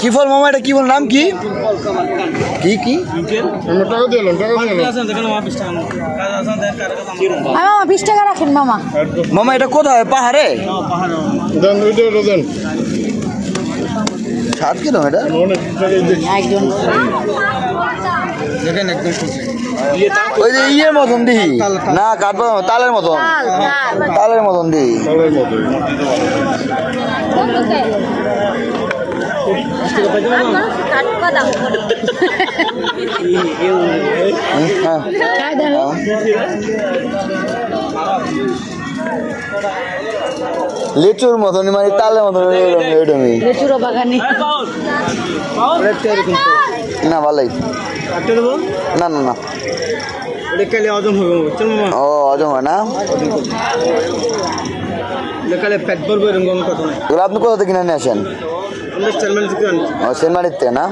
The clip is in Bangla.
কি ফল মামা এটা কি ফল নাম কি? কি কি? টাকা দিলাম টাকা মামা বিশ টাকা রাখেন মামা। মামা এটা কোথায়? পাহাড়ে? দেন ওইটা ওটা দেন। সাত কিলো এটা? দেখেন একদম ওই যে ইয়ের মতন দিহি। না কাঠবাদাম তালের মতন। তাল তাল। তালের মতন দিহি। তালের মতো লিচুর মতন মানে তালের মতন এরকমই প্রচুর বাগানে। না ভালোই। না না না। ও অজম হয় না? এটা কালে পেট ভরবো এরকম কোনো কথা নাই। এগুলো আপনি কোথা থেকে কিনে নিয়ে আসেন? আমরা চালমান থেকে আনছি ও সেনমারির থেকে না?